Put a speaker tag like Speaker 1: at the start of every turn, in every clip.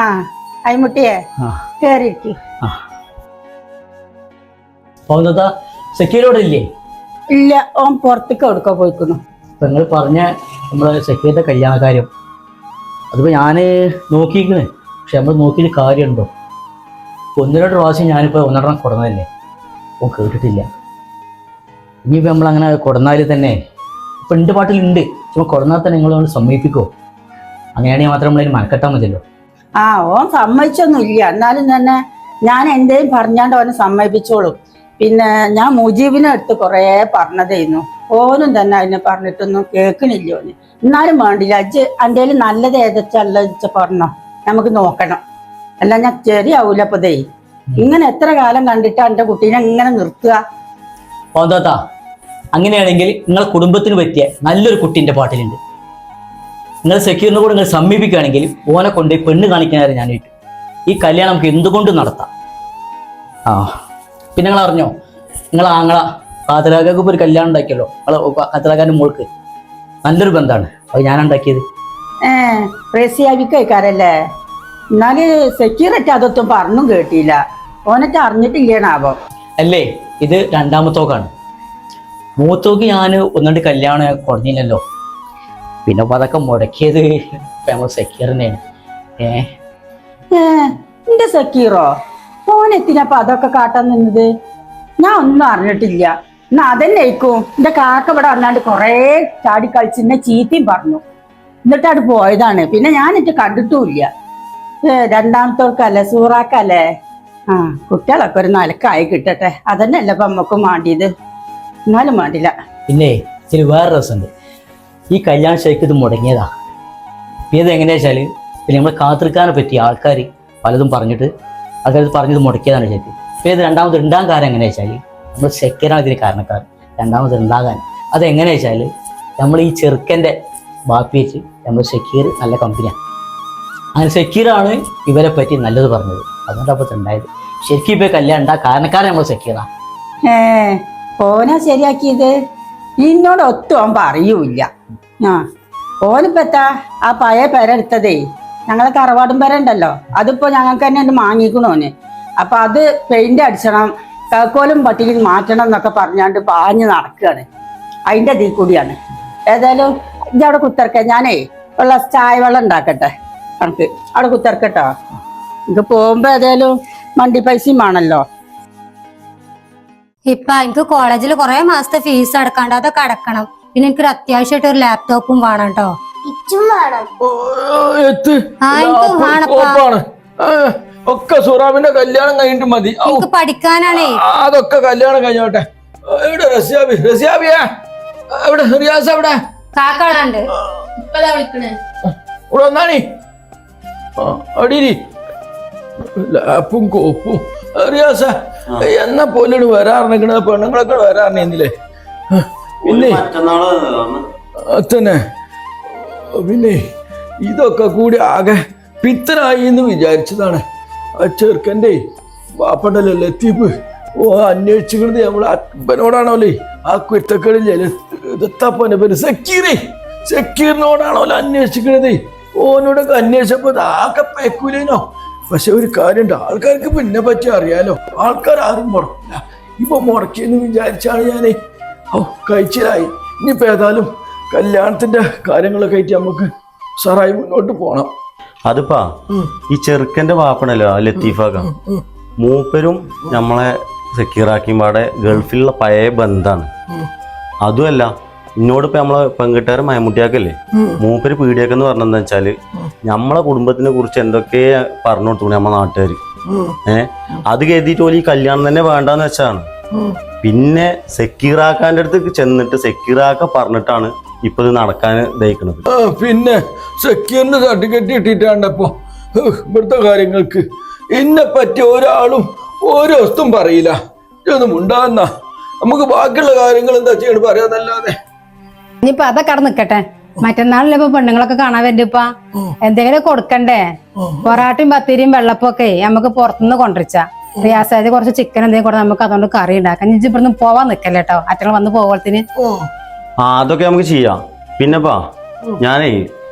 Speaker 1: ആ അയിമുട്ടിയെ കേറിയിരിക്ക്
Speaker 2: സെക്യൂരിയോടെ ഇല്ലേ?
Speaker 1: ഇല്ല ഓൻ പുറത്തേക്ക് എടുക്കോ പോയിക്കുന്നു.
Speaker 2: നിങ്ങൾ പറഞ്ഞ നമ്മളെ സെക്യൂരിയുടെ കല്യാണ കാര്യം അതിപ്പോ ഞാൻ നോക്കിയിരിക്കണ്. പക്ഷെ നമ്മൾ നോക്കിയിട്ട് കാര്യമുണ്ടോ? ഒന്ന് രണ്ട് പ്രാവശ്യം ഞാനിപ്പോൾ ഒന്നെണ്ണം കൊടുന്നതല്ലേ? ഓ കേട്ടിട്ടില്ല. ഇനിയിപ്പോൾ നമ്മളങ്ങനെ കൊടുന്നാൽ തന്നെ ഇപ്പം എന്റെ പാട്ടിലുണ്ട്. ചുമ്മാ കൊടുന്നാൽ തന്നെ നിങ്ങൾ സമ്മതിപ്പിക്കോ അങ്ങനെയാണെങ്കിൽ മാത്രം നമ്മളതിന് മനക്കെട്ടാൽ മതിയല്ലോ.
Speaker 1: ആ ഓൻ സമ്മതിച്ചൊന്നുമില്ല. എന്നാലും തന്നെ ഞാൻ എന്തേലും പറഞ്ഞാണ്ട് ഓനെ സമ്മതിപ്പിച്ചോളും. പിന്നെ ഞാൻ മുജീബിനെ അടുത്ത് കുറേ പറഞ്ഞതായിരുന്നു ഓനും തന്നെ അതിനെ പറഞ്ഞിട്ടൊന്നും കേൾക്കണില്ല ഓന്. എന്നാലും വേണ്ടില്ല. അജ്ജ് എന്തേലും നല്ലത് ഏതച്ചല്ല വെച്ച പറഞ്ഞോ. നമുക്ക് നോക്കണം. അല്ല ഞാൻ ശരിയാവൂല അപ്പതേ ഇങ്ങനെ എത്ര കാലം കണ്ടിട്ടാ എന്റെ കുട്ടീനെ ഇങ്ങനെ നിർത്തുക?
Speaker 2: അങ്ങനെയാണെങ്കിൽ നിങ്ങളെ കുടുംബത്തിന് പറ്റിയ നല്ലൊരു കുട്ടീന്റെ പാട്ടിലുണ്ട്. നിങ്ങൾ സെക്യൂറിനെ കൂടെ നിങ്ങൾ സമീപിക്കുകയാണെങ്കിൽ ഓനെ കൊണ്ട് പെണ്ണ് കാണിക്കാനായിരുന്നു ഞാൻ ഇട്ടു. ഈ കല്യാണം നമുക്ക് എന്തുകൊണ്ട് നടത്താം? ആ പിന്നെ നിങ്ങൾ അറിഞ്ഞോ? നിങ്ങൾ ആങ്ങള കാതലാക്കാക്ക് ഇപ്പോൾ ഒരു കല്യാണം ഉണ്ടാക്കിയല്ലോ. നിങ്ങളെ കാതലാക്കാന്റെ മോൾക്ക്. നല്ലൊരു ബന്ധമാണ്. അത് ഞാൻ ഉണ്ടാക്കിയത്.
Speaker 1: ഏ റേസിയാവിക്കാരല്ലേ എന്നാൽ സെക്യൂരിറ്റി അതൊന്നും പറഞ്ഞും കേട്ടില്ല. ഓനൊക്കെ അറിഞ്ഞിട്ടില്ലേണാവോ
Speaker 2: അല്ലേ ഇത് രണ്ടാമത്തോക്കാണ് മൂത്തോക്ക് ഞാൻ ഒന്നുകൊണ്ട് കല്യാണം കുറഞ്ഞില്ലല്ലോ പിന്നെ അപ്പൊ അതൊക്കെ മുടക്കിയത് നമ്മൾ സെക്യൂറിനെയാണ് ഏ?
Speaker 1: എന്റെ സക്കീറോ? ഓനെത്തിനപ്പൊ അതൊക്കെ കാട്ടാൻ നിന്നത്? ഞാൻ ഒന്നും അറിഞ്ഞിട്ടില്ല. എന്നാ അതന്നെ ആയിക്കും. എന്റെ കാക്ക ഇവിടെ വന്നാണ്ട് കൊറേ ചാടി കളിച്ച് എന്നെ ചീത്തയും പറഞ്ഞു. എന്നിട്ട് അവിടെ പോയതാണ്. പിന്നെ ഞാൻ എന്നിട്ട് കണ്ടിട്ടുമില്ല. രണ്ടാമത്തോർക്കല്ലേ സൂറാക്കല്ലേ? ആ കുട്ടികളൊക്കെ ഒരു നിലക്കായി കിട്ടട്ടെ. അതന്നെ അല്ലേ ഇപ്പൊ മാണ്ടിയത് വേണ്ടിയത്. എന്നാലും വേണ്ടില്ല.
Speaker 2: പിന്നെ ഇച്ചിരി വേറെ രസമുണ്ട്. ഈ കല്യാണ ശൈക്ക് ഇത് മുടങ്ങിയതാണ് ഇത് എങ്ങനെയാ വെച്ചാൽ പിന്നെ നമ്മൾ കാത്തിരിക്കാനെ പറ്റി ആൾക്കാർ പലതും പറഞ്ഞിട്ട് ആൾക്കാർ പറഞ്ഞത് മുടക്കിയതാണ് ശരിക്കും. പിന്നെ ഇത് രണ്ടാമത് ഉണ്ടാകാൻ കാരണം എങ്ങനെയാ വെച്ചാൽ നമ്മൾ സെക്കൻഡാണ് ഇതിന് കാരണക്കാർ രണ്ടാമത് ഉണ്ടാകാൻ അത് എങ്ങനെയാ വെച്ചാൽ നമ്മൾ ഈ ചെറുക്കന്റെ ബാപ്പി വെച്ച് നമ്മൾ സെക്യൂർ നല്ല കമ്പനിയാണ് അങ്ങനെ സെക്യൂറാണ് ഇവരെ പറ്റി നല്ലത് പറഞ്ഞത്. അതുകൊണ്ട് അപ്പോൾ ഉണ്ടായത് ശരിക്കും ഇപ്പോൾ കല്യാണം ഉണ്ടാ കാരണക്കാരൻ നമ്മൾ സെക്യൂറാണ്
Speaker 1: ഏ ഓനാ ശരിയാക്കിയത്? ഇന്നോട് ഒത്തും അവൻ പറയൂല ആ ഓനിപ്പെത്താ ആ പഴയ പെര എടുത്തതേ. ഞങ്ങളെ തറവാടും പെര ഉണ്ടല്ലോ. അതിപ്പോ ഞങ്ങൾക്ക് തന്നെ ഉണ്ട് വാങ്ങിക്കണോന് അപ്പൊ അത് പെയിന്റ് അടിച്ചണം കേക്കോലും പട്ടിക്കും മാറ്റണം എന്നൊക്കെ പറഞ്ഞാണ്ട് പാഞ്ഞു നടക്കുകയാണ് അതിന്റെ അതിൽ കൂടിയാണ്. ഏതായാലും ഇജ്ജ് അവിടെ കുത്തിറക്ക. ഞാനേ ഉള്ള ചായ വെള്ളം ഉണ്ടാക്കട്ടെ. കണക്ക് അവിടെ കുത്തിറക്കട്ടോ. എനിക്ക് പോകുമ്പോ ഏതായാലും വണ്ടി പൈസയും വേണല്ലോ.
Speaker 3: ഇപ്പൊ എനിക്ക് കോളേജിൽ കുറെ മാസത്തെ ഫീസ് അടക്കാണ്ട് അതൊക്കെ അടക്കണം. പിന്നെ എനിക്കൊരു അത്യാവശ്യമായിട്ട് ഒരു ലാപ്ടോപ്പും വേണം കേട്ടോ
Speaker 4: ഒക്കെ സുറാബിന്റെ കല്യാണം കഴിഞ്ഞിട്ട് മതി.
Speaker 3: പഠിക്കാനാണേ.
Speaker 4: അതൊക്കെ കല്യാണം കഴിഞ്ഞോട്ടെ ും. എവിടെ റസിയാബി? റസിയാബിയാ? ആ, എവിടെ? റിയാസ് എവിടെ?
Speaker 3: കാക്കാടുണ്ട്
Speaker 4: ഇവിടെ വന്നാണി. അടിയിരി ലാപ്പും കോപ്പും റിയാസ എന്നാ പോലും വരാറുണ്ടെങ്കിൽ പെണ്ണുങ്ങളൊക്കെ വരാറിനില്ലേ പിന്നെ തന്നെ പിന്നെ ഇതൊക്കെ കൂടി ആകെ പിത്തനായി എന്ന് വിചാരിച്ചതാണ്. ആ ചെറുക്കന്റെ വാപ്പണ്ടല്ലോ ലത്തീഫ് ഓ അന്വേഷിക്കുന്നത് നമ്മൾ അപ്പനോടാണോലേ ആ കുറ്റക്കളില്ലേ ദത്തപ്പനെ പേര് സക്കീറേ. സക്കീറിനോടാണോലോ അന്വേഷിക്കണത്? ഓനോടൊക്കെ അന്വേഷിച്ചപ്പോൾ ആകെ പേക്കൂലേനോ? പക്ഷെ ഒരു കാര്യമുണ്ട് ആൾക്കാർക്ക് പിന്നെ പറ്റി അറിയാലോ? ആൾക്കാർ ആരും മുടക്കില്ല. ഇപ്പൊ മുടക്കിയെന്ന് വിചാരിച്ചാണ് ഞാനേ ഓ കഴിച്ചിലായി. ഇനിയിപ്പോ ഏതായാലും കല്യാണത്തിന്റെ കാര്യങ്ങളൊക്കെ ആയിട്ട് നമുക്ക് സാറായി മുന്നോട്ട് പോകണം
Speaker 5: അതിപ്പാ ഈ ചെറുക്കന്റെ വാപ്പണല്ലോ ആ ലത്തീഫാക്ക. മൂപ്പരും നമ്മളെ സെക്യൂറാക്കിയും പാടെ ഗൾഫിലുള്ള പഴയ ബന്ധാണ്. അതുമല്ല ഇന്നോട് ഇപ്പൊ നമ്മളെ പെൺകിട്ടുകാരൻ മയമുട്ടിയാക്കല്ലേ മൂപ്പര് പീടിയാക്കെന്ന് പറഞ്ഞെന്താ വെച്ചാൽ നമ്മളെ കുടുംബത്തിനെ കുറിച്ച് എന്തൊക്കെ പറഞ്ഞു കൊടുത്തു നമ്മളെ നാട്ടുകാർ ഏഹ് അത് കരുതിയിട്ട് ഈ കല്യാണം തന്നെ വേണ്ടെന്ന് വെച്ചാണ്. പിന്നെ സെക്യൂറാക്കാന്റെ അടുത്ത് ചെന്നിട്ട് സെക്യൂറാക്ക പറഞ്ഞിട്ടാണ് ഇപ്പൊ ഇത് നടക്കാൻ ദഹിക്കണത്
Speaker 4: ആ, പിന്നെ സെക്യൂറിന്റെ സർട്ടിഫിക്കറ്റ് കിട്ടിയിട്ടാണ്ടപ്പോ ഇവിടുത്തെ കാര്യങ്ങൾക്ക് എന്നെ പറ്റി ഒരാളും ഓരോ വസ്തും പറയില്ല. ഇതൊന്നും ഉണ്ടാകുന്ന നമുക്ക് ബാക്കിയുള്ള കാര്യങ്ങൾ എന്താ ചെയ്യണം പറയാന്നല്ലാതെ.
Speaker 6: ഇനിയിപ്പൊ അതൊക്കെ അവിടെ നിക്കട്ടെ. മറ്റന്നാളിലെ ഇപ്പൊ പെണ്ണുങ്ങളൊക്കെ കാണാൻ വേണ്ടിപ്പ എന്തെങ്കിലും കൊടുക്കണ്ടേ? പൊറാട്ടയും പത്തിരിയും വെള്ളപ്പൊക്കെ നമുക്ക് പുറത്തുനിന്ന് കൊണ്ടുവച്ച. റിയാസായത് കുറച്ച് ചിക്കൻ എന്തെങ്കിലും കൂടെ നമുക്ക് അതുകൊണ്ട് കറി ഉണ്ടാക്കാം. ഇനി ഇവിടുന്ന് പോവാൻ നിക്കല്ലേ കേട്ടോ അറ്റങ്ങൾ വന്ന്
Speaker 4: പോകത്തിന്
Speaker 5: ആ അതൊക്കെ നമുക്ക് ചെയ്യാം. പിന്നെപ്പാ ഞാനേ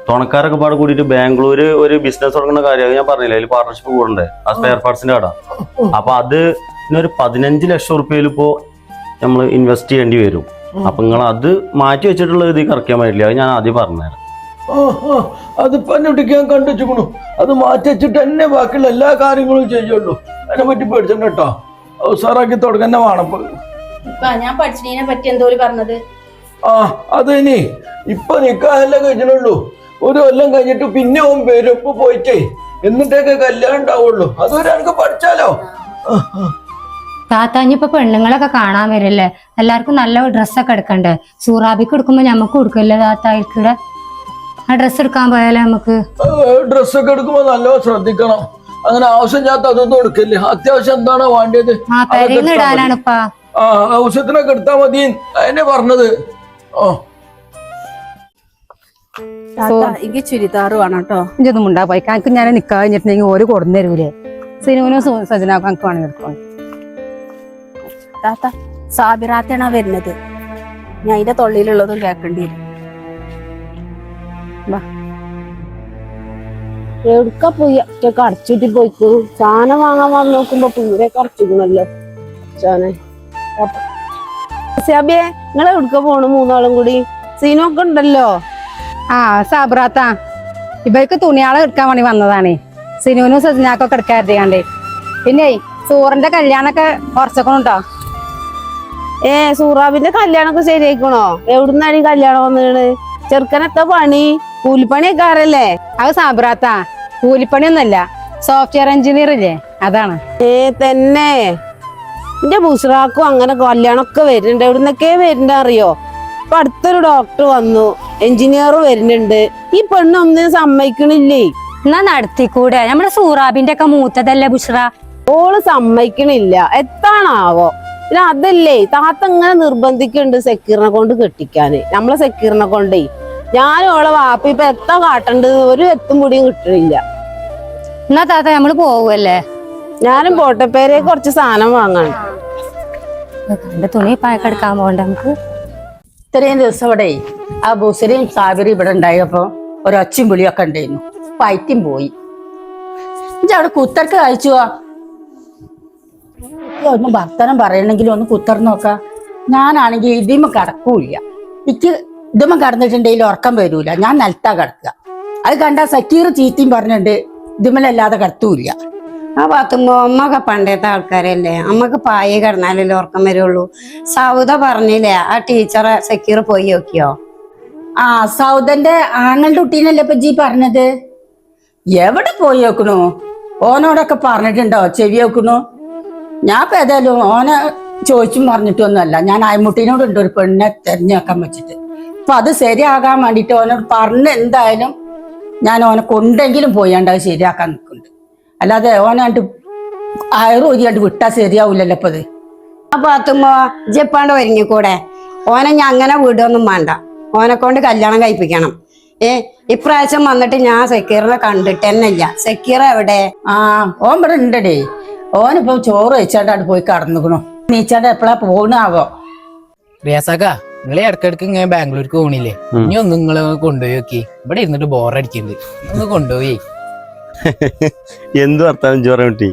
Speaker 5: തുണക്കാരൊക്കെ പാട് കൂടിയിട്ട് ബാംഗ്ലൂര് ഒരു ബിസിനസ് തുടങ്ങുന്ന കാര്യം ഞാൻ പറഞ്ഞില്ല? അതിൽ പാർട്ണർഷിപ്പ് കൂടണ്ടേ ആ സ്പെയർ പാർട്സിന്റെ കട അപ്പൊ അത് ഒരു പതിനഞ്ച് ലക്ഷം റുപ്യയിൽ ഇപ്പോ നമ്മൾ ഇൻവെസ്റ്റ് ചെയ്യേണ്ടി വരും. അപ്പൊ നിങ്ങൾ അത് മാറ്റി വെച്ചിട്ടുള്ള ഇത് കറക്കാൻ പറ്റില്ല അത് ഞാൻ ആദ്യം പറഞ്ഞുതരാം.
Speaker 4: ആ ആ കണ്ടുവെച്ചുക്കണു അത് മാറ്റി വെച്ചിട്ട് തന്നെ ബാക്കിയുള്ള എല്ലാ കാര്യങ്ങളും ചെയ്യുള്ളൂ. അതിനെ പറ്റി പേടിച്ചിട്ടുണ്ട് കേട്ടോ. ഉസാറാക്കി തുടങ്ങന്നെ വേണം. ഇപ്പൊ.
Speaker 7: ഞാൻ പഠിച്ചതിനെ പറ്റി എന്തോ പറഞ്ഞത്.
Speaker 4: ആ അത് ഇനി ഇപ്പൊ നിക്കാഹെല്ലാം കഴിഞ്ഞിട്ടുള്ളൂ. ഒരു കൊല്ലം കഴിഞ്ഞിട്ട് പിന്നെ ഓൻ വരും. ഇപ്പൊ പോയിട്ടേ എന്നിട്ടൊക്കെ കല്യാണം ഉണ്ടാവുള്ളൂ. അതുവരെ എനിക്ക് പഠിച്ചാലോ.
Speaker 3: താത്താഞ്ഞിപ്പോ പെണ്ണുങ്ങളൊക്കെ കാണാൻ വരല്ലേ? എല്ലാവർക്കും നല്ല ഡ്രസ്സൊക്കെ എടുക്കണ്ടേ? സൂറാബിക്ക് എടുക്കുമ്പോ ഞമ്മക്ക് കൊടുക്കല്ലേ താത്ത ഇൽക്കിടെ ആ ഡ്രസ്സ് എടുക്കാൻ പോയാലേ നമുക്ക്?
Speaker 4: ഡ്രസ്സൊക്കെ എടുക്കുമ്പോ നല്ലോ ശ്രദ്ധിക്കണം. അങ്ങനെ ആവശ്യമില്ലാത്ത അതൊന്നും എടുക്കില്ല. അത്യാവശ്യം എന്താണോ വേണ്ടത്?
Speaker 3: ആ പെരയിന്ന്
Speaker 4: എടുത്താ മതി.
Speaker 3: ഇടാനാണിപ്പാ.
Speaker 4: ആ ആവശ്യത്തിനൊക്കെ എടുത്താൽ മതി. അതിനെ പറഞ്ഞത്. ഓ
Speaker 7: എനിക്ക് ചുരിദാറ് വേണം കേട്ടോ.
Speaker 6: ഇതൊന്നും ഉണ്ടാ പോയി. എനിക്ക് ഞാൻ നിക്കാ കഴിഞ്ഞിട്ടുണ്ടെങ്കിൽ ഓര് കൊടുന്നു തരൂലേ. സിനുവിനും സജനാക്കും എനിക്ക് വേണമെങ്കിൽ എടുക്കണം
Speaker 7: താത്ത സാബിറാത്താണ് വരുന്നത്. ഞാൻ അതിന്റെ തൊള്ളിയിലുള്ളതും കേൾക്കേണ്ടി വരും.
Speaker 8: എവിടുക്ക പോയി? ഒറ്റയ്ക്ക് അടച്ചിട്ട് പോയിക്കു. സാധനം വാങ്ങാൻ വന്ന് നോക്കുമ്പോ പൂരെ കറച്ചിക്കണല്ലോ സാനെ സാബിയെ നിങ്ങൾ എവിടുക്ക പോണു മൂന്നാളും കൂടി? സീനൊക്കെ ഉണ്ടല്ലോ?
Speaker 6: ആ സാബ്രാത്ത. ഇവർക്ക് തുണിയാളെ എടുക്കാൻ വേണ്ടി വന്നതാണ്. സിനുവിനും സജനാക്കൊക്കെ എടുക്കാറുണ്ട് പിന്നെ സൂറിന്റെ കല്യാണൊക്കെ കുറച്ചൊക്കെ
Speaker 8: ഏ സൂറാബിന്റെ കല്യാണൊക്കെ ശരിയായിക്കണോ? എവിടുന്നാണ് ഈ കല്യാണം വന്നത്? ചെറുക്കനെത്ത പണി? കൂലിപ്പണിയൊക്കെ കാറല്ലേ
Speaker 6: അത് സാബ്രാത്ത. കൂലിപ്പണിയൊന്നുമല്ല സോഫ്റ്റ്വെയർ എഞ്ചിനീയർ ഇല്ലേ? അതാണ്.
Speaker 8: ഏ തന്നെ. എന്റെ ബുസ്രാക്കും അങ്ങനെ കല്യാണമൊക്കെ വരുന്നുണ്ട്. എവിടുന്നൊക്കെ വരുന്നുണ്ട് അറിയോ? ഇപ്പൊ അടുത്തൊരു ഡോക്ടർ വന്നു. എഞ്ചിനീയർ വരുന്നുണ്ട്. ഈ പെണ്ണൊന്നും സമ്മതിക്കണില്ലേ?
Speaker 3: എന്നാ നടത്തിക്കൂടെ? നമ്മുടെ സൂറാബിന്റെ ഒക്കെ മൂത്തതല്ലേ ബുഷ്റ
Speaker 8: ഓൾ സമ്മതിക്കണില്ല. എത്താണാവോ? പിന്നെ അതല്ലേ താത്ത ഇങ്ങനെ നിർബന്ധിക്കുന്നുണ്ട് സെക്യൂറിനെ കൊണ്ട് കെട്ടിക്കാന് നമ്മളെ സെക്യൂറിനെ കൊണ്ടേ. ഞാനും അവളെ വാപ്പ ഇപ്പൊ എത്ര കാട്ടണ്ട്. ഒരു എത്തും കൂടിയും കിട്ടണില്ല.
Speaker 3: എന്നാ താത്ത നമ്മൾ പോവല്ലേ?
Speaker 8: ഞാനും പോട്ടപ്പേരെ കുറച്ച് സാധനം വാങ്ങാണ്
Speaker 3: എന്റെ തുണി പായൊക്കെ എടുക്കാൻ പോകണ്ട നമുക്ക്?
Speaker 1: ഇത്രയും ദിവസം ഇവിടെ ആ ബുസരിയും സാബിറും ഇവിടെ ഉണ്ടായപ്പോ ഒരൊച്ചയും പുളിയൊക്കെ ഉണ്ടായിരുന്നു. പൈറ്റും പോയി. എന്നിട്ട് അവിടെ കുത്തർക്ക് കഴിച്ചുവാ. ഒന്ന് ഭർത്തനം പറയണമെങ്കിൽ ഒന്ന് കുത്തർ നോക്കാം. ഞാനാണെങ്കിൽ ഇതിമ കിടക്കൂല എനിക്ക് ഇതുമ്മ കിടന്നിട്ടുണ്ടെങ്കിൽ ഉറക്കം വരൂല. ഞാൻ നിലത്താ കിടക്കുക. അത് കണ്ട സക്കീർ ചീത്തയും പറഞ്ഞിട്ടുണ്ട്. ഇതുമ്മലല്ലാതെ കിടത്തൂല
Speaker 9: ആ പാത്തുമ്പോ അമ്മയ്ക്ക് പണ്ടത്തെ ആൾക്കാരല്ലേ? അമ്മയ്ക്ക് പായ കിടന്നാലല്ലേ ഉറക്കം വരുള്ളൂ. സൗദ പറഞ്ഞില്ലേ? ആ ടീച്ചറെ സക്കീർ പോയി നോക്കിയോ?
Speaker 1: ആ സൗദന്റെ ആങ്ങളുടെ കുട്ടീനല്ലേ ഇപ്പൊ ജി പറഞ്ഞത്? എവിടെ പോയി നോക്കണു? ഓനോടൊക്കെ പറഞ്ഞിട്ടുണ്ടോ? ചെവി നോക്കണു? ഞാൻ ഇപ്പൊ ഏതായാലും ഓനെ ചോദിച്ചും പറഞ്ഞിട്ടൊന്നുമല്ല. ഞാൻ അയമുട്ടീനോടുണ്ട് ഒരു പെണ്ണിനെ തെരഞ്ഞെടുക്കാൻ വെച്ചിട്ട്. അപ്പൊ അത് ശരിയാകാൻ വേണ്ടിട്ട് ഓനോട് പറഞ്ഞ എന്തായാലും ഞാൻ ഓനെ കൊണ്ടെങ്കിലും പോയാണ്ട് അത് ശരിയാക്കാൻ നിൽക്കുന്നുണ്ട് അല്ലാതെ ഓനാണ്ട് അയറൂരിയാണ്ട് വിട്ടാ ശരിയാവൂലല്ലോ ഇപ്പൊ ഇത്
Speaker 9: ആ പാത്തുമ്പോ ജപ്പാണ്ട് ഒരുങ്ങിക്കൂടെ? ഓനെ ഞാൻ അങ്ങനെ വീടൊന്നും വേണ്ട. ഓനെ കൊണ്ട് കല്യാണം കഴിപ്പിക്കണം. ഏ ഇപ്രാവശ്യം വന്നിട്ട് ഞാൻ സെക്യൂറിനെ കണ്ടിട്ട് തന്നെ ഇല്ല. സെക്യൂർ എവിടെ?
Speaker 1: ആ ഓൻ ഇവിടെ ഉണ്ടടേ. ഓനിപ്പോ ചോറ് വെച്ചാണ്ട് അവിടെ പോയി കടന്നുക്കണു. നീച്ചാണ്ട് എപ്പോഴാ പോകണാവോ
Speaker 10: റിയാസാക്ക നിങ്ങൾ ഇടക്കിടക്ക് ഇങ്ങനെ ബാംഗ്ലൂർക്ക് പോണില്ലേ. ഇനി ഒന്ന് നിങ്ങൾ കൊണ്ടുപോയി നോക്കി. ഇവിടെ ഇരുന്നിട്ട് ബോറടിക്കുന്നുണ്ട് ഒന്ന് കൊണ്ടുപോയി.
Speaker 5: എന്ത് വർത്താനം ചോറ കിട്ടി?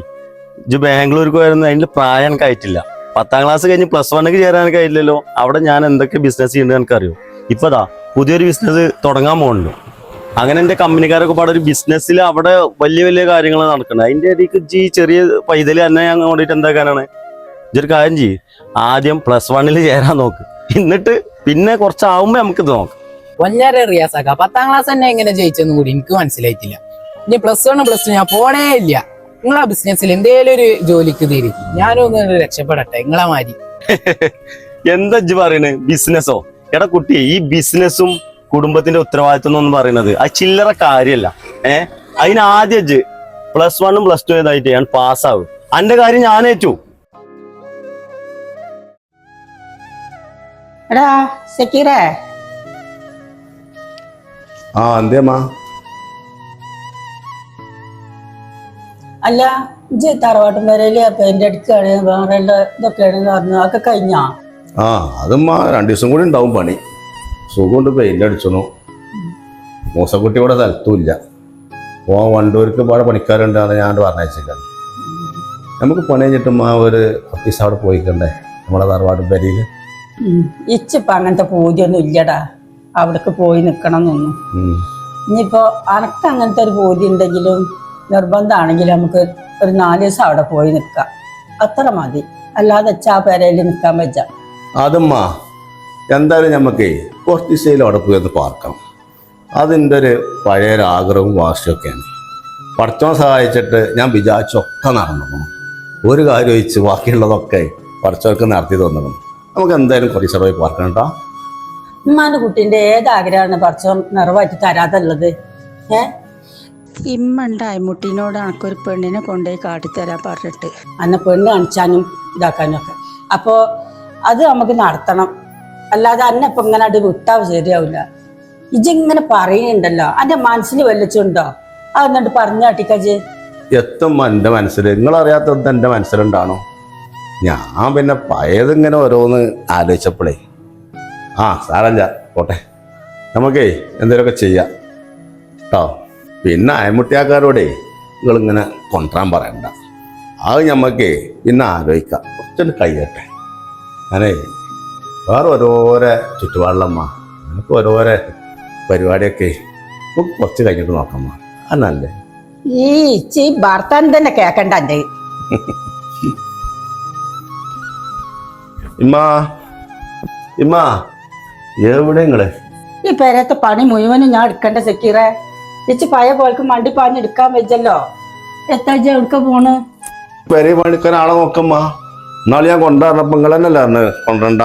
Speaker 5: ഇജ് ബാംഗ്ലൂർക്ക് പോയിരുന്നു അതിന്റെ പ്രായം എനിക്ക് ആയിട്ടില്ല. പത്താം ക്ലാസ് കഴിഞ്ഞ് പ്ലസ് വണ്ണിക്ക് ചേരാൻ കഴിയില്ലല്ലോ അവിടെ ഞാൻ എന്തൊക്കെ ബിസിനസ് ചെയ്യുന്നത് എനിക്കറിയോ? ഇപ്പതാ പുതിയൊരു ബിസിനസ് തുടങ്ങാൻ പോകുന്നുണ്ട് അങ്ങനെ എന്റെ കമ്പനിക്കാരൊക്കെ പാടെ ഒരു ബിസിനസ്സിൽ അവിടെ വലിയ വലിയ കാര്യങ്ങൾ നടക്കുന്നത് അതിന്റെ ഇടയ്ക്ക് ഈ ചെറിയ പൈതൽ തന്നെ ഞാൻ കൊണ്ടിട്ട് എന്താക്കാനാണ്? ഇതൊരു കാര്യം ചെയ്യ്. ആദ്യം പ്ലസ് വണ്ണിൽ ചേരാൻ നോക്ക്. എന്നിട്ട് പിന്നെ കുറച്ചാവുമ്പോ നമുക്ക് ഇത് നോക്കാം.
Speaker 10: വല്ലാരെ റിയാസാക്ക പത്താം ക്ലാസ് തന്നെ എങ്ങനെ ജയിച്ചെന്നും കൂടി എനിക്ക് മനസ്സിലായിട്ടില്ല. ഇനി പ്ലസ് വൺ പ്ലസ് ടു ഞാൻ പോണേ ഇല്ല. നിങ്ങളാ ബിസിനസ്സിൽ എന്തേലും ഒരു ജോലിക്ക് തീരും. ഞാനും ഒന്ന് രക്ഷപ്പെടട്ടെ നിങ്ങളെ മാതിരി.
Speaker 5: എന്താ ഇജ്ജ് പറയണേ? ബിസിനസ്സോ എടാ കുട്ടി ഈ ബിസിനസ്സും കുടുംബത്തിന്റെ ഉത്തരവാദിത്വം എന്ന് പറയുന്നത് അത് ചില്ലറ കാര്യല്ല. ഏ? അതിനാദ്യ പ്ലസ് വണ്ണും പ്ലസ് ടു ഏതായിട്ട് ഞാൻ പാസ്സാവും അന്റെ കാര്യം ഞാൻ ഏറ്റു
Speaker 1: എടാ സക്കീറേ.
Speaker 11: ആ എന്തേമ്മാ?
Speaker 1: അല്ല ഇജ്ജ് തറവാട്ടും വരയിൽ പെയിന്റ് അടുക്കാണ് വേറെ ഇതൊക്കെയാണെന്ന് പറഞ്ഞു. അതൊക്കെ കഴിഞ്ഞാ?
Speaker 11: ആ അതുമ്മാ രണ്ടു ദിവസം കൂടി ഉണ്ടാവും പണി. സുഖമുണ്ട് പെയിന്റ് അടിച്ചണു. മൂസക്കുട്ടി ഇവിടെ സ്ഥലത്തുമില്ല. ഓ വണ്ടൂർക്ക് പാടെ പണിക്കാരുണ്ടെന്ന് ഞാൻ പറഞ്ഞേച്ചില്ല നമുക്ക് പണി കഴിഞ്ഞിട്ടും ആ ഒരു ഓഫീസ് അവിടെ പോയിക്കണ്ടേ നമ്മളെ തറവാട്ടും പെരിയിൽ
Speaker 1: ഇച്ചിപ്പോ അങ്ങനത്തെ പൂതിയൊന്നും ഇല്ലടാ. അവിടേക്ക് പോയി നിക്കണം എന്നൊന്നും ഇനിയിപ്പോ അനക്ക് അങ്ങനത്തെ ഒരു പൂതി ഉണ്ടെങ്കിലും നിർബന്ധമാണെങ്കിലും നമുക്ക് ഒരു നാല് ദിവസം അവിടെ പോയി നിൽക്കാം അത്ര മതി. അല്ലാതെ അച്ഛാ ആ പെരയിൽ നിൽക്കാൻ വെച്ച
Speaker 11: അതുമ്മ എന്തായാലും നമുക്കേ കുറച്ച് ദിവസയിൽ അവിടെ പോയി ഒന്ന് പാർക്കാം അതിന്റെ ഒരു പഴയ ഒരു ആഗ്രഹവും വാശിയൊക്കെയാണ്. പഠിച്ചോ സഹായിച്ചിട്ട് ഞാൻ വിചാരിച്ചൊക്കെ നടന്നു ഒരു കാര്യം ഒഴിച്ച് ബാക്കിയുള്ളതൊക്കെ പഠിച്ചവർക്ക് നടത്തി തന്നു നമുക്ക് എന്തായാലും കുറച്ച് പോയി പാർക്കണം കേട്ടോ.
Speaker 1: ഉമ്മാന്റെ കുട്ടീന്റെ ഏത് ആഗ്രഹമാണ് പറച്ചോ നിറവാറ്റി തരാതുള്ളത്. ഏ? ഇമ്മ ഉണ്ട് അയമുട്ടീനോട് അനക്കൊരു പെണ്ണിനെ കൊണ്ടുപോയി കാട്ടിത്തരാൻ പറഞ്ഞിട്ട്. അന്ന പെണ്ണ് കാണിച്ചാനും ഇതാക്കാനും ഒക്കെ. അപ്പോ അത് നമുക്ക് നടത്തണം. അല്ലാതെ അന്ന ഇപ്പൊ ഇങ്ങനെ അത് വിട്ടാ ശരിയാവില്ല ഇജിങ്ങനെ പറയുന്നുണ്ടല്ലോ അന്റെ മനസ്സിൽ വല്ലച്ചുണ്ടോ? അത് എന്നിട്ട് പറഞ്ഞു കാട്ടിക്കജ്
Speaker 11: എത്തും എന്റെ മനസ്സിൽ നിങ്ങളറിയാത്തത് എന്റെ മനസ്സിലുണ്ടാണോ? ഞാൻ പിന്നെ പഴയതിങ്ങനെ ഓരോന്ന് ആലോചിച്ചപ്പോഴേ ആ സാരല്ല പോട്ടെ. നമുക്കേ എന്തെങ്കിലുമൊക്കെ ചെയ്യാം. കേട്ടോ പിന്നെ അയമുട്ടിയാക്കാരോടേ നിങ്ങളിങ്ങനെ കൊണ്ടാൻ പറയണ്ട. അത് ഞമ്മക്കേ പിന്നെ ആലോചിക്കാം. കുറച്ചൊരു കഴിയട്ടെ ഞാനേ വേറെ ഓരോരോ ചുറ്റുപാടിലമ്മ നമുക്ക് ഓരോരോ പരിപാടിയൊക്കെ നമുക്ക് കുറച്ച് കഴിഞ്ഞിട്ട് നോക്കാം അന്നല്ലേ
Speaker 1: ഈ ഇച്ചി ഭർത്താൻ തന്നെ കേക്കണ്ട എന്റെ
Speaker 11: ഇമ്മ ഇമ്മാ എവിടെ നിങ്ങൾ
Speaker 1: ഈ പേരത്തെ പണി മുഴുവനും ഞാൻ എടുക്കണ്ട സെക്കീറെ? ചേച്ചി പഴയ പോൽക്ക് മണ്ടി പാഞ്ഞെടുക്കാൻ വെച്ചല്ലോ എത്താ ഇജ്ജ് എവിടുക്ക പോണ്?
Speaker 11: പെരേ പണിക്കാൻ ആളെ നോക്കമ്മ. എന്നാൾ ഞാൻ കൊണ്ടുവരണപ്പോ നിങ്ങൾ തന്നെ അന്ന് കൊണ്ടുവരണ്ട